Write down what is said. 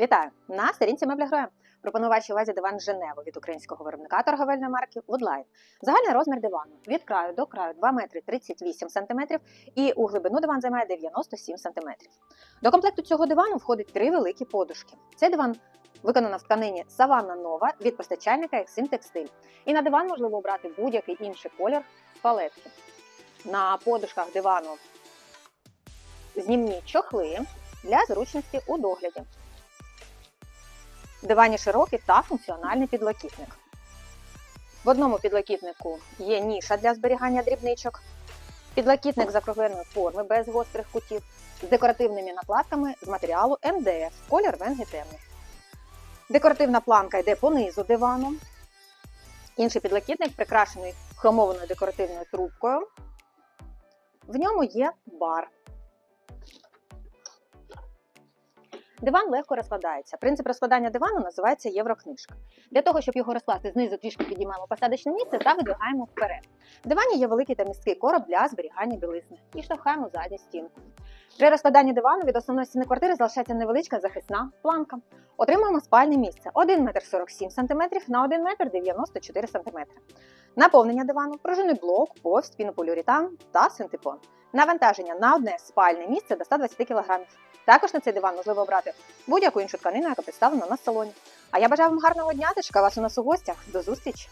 Вітаю! На сторінці мебля вашій увазі диван Женево від українського виробника торговельної марки Woodline. Загальний розмір дивану від краю до краю 2 метри 38 см і у глибину диван займає 97 см. До комплекту цього дивану входить три великі подушки. Цей диван виконано в тканині Саванна Нова від постачальника Exim Textile. І на диван можливо обрати будь-який інший колір палетки. На подушках дивану знімні чохли для зручності у догляді. Дивані широкий та функціональний підлокітник. В одному підлокітнику є ніша для зберігання дрібничок. Підлокітник закругленої форми без гострих кутів з декоративними накладками з матеріалу МДФ, колір венги темний. Декоративна планка йде понизу дивану. Інший підлокітник прикрашений хромованою декоративною трубкою. В ньому є бар. Диван легко розкладається. Принцип розкладання дивану називається єврокнижка. Для того, щоб його розкласти знизу, трішки підіймаємо посадочне місце та видвигаємо вперед. В дивані є великий та міський короб для зберігання білизни і штовхаємо задню стінку. При розкладанні дивану від основної стіни квартири залишається невеличка захисна планка. Отримуємо спальне місце 1 метр 47 см на 1 метр 94 см. Наповнення дивану, пружинний блок, повсть, пінополіуретан та синтепон. Навантаження на одне спальне місце до 120 кг. Також на цей диван можливо обрати будь-яку іншу тканину, яка представлена на салоні. А я бажаю вам гарного дня та чекаю вас у нас у гостях. До зустрічі!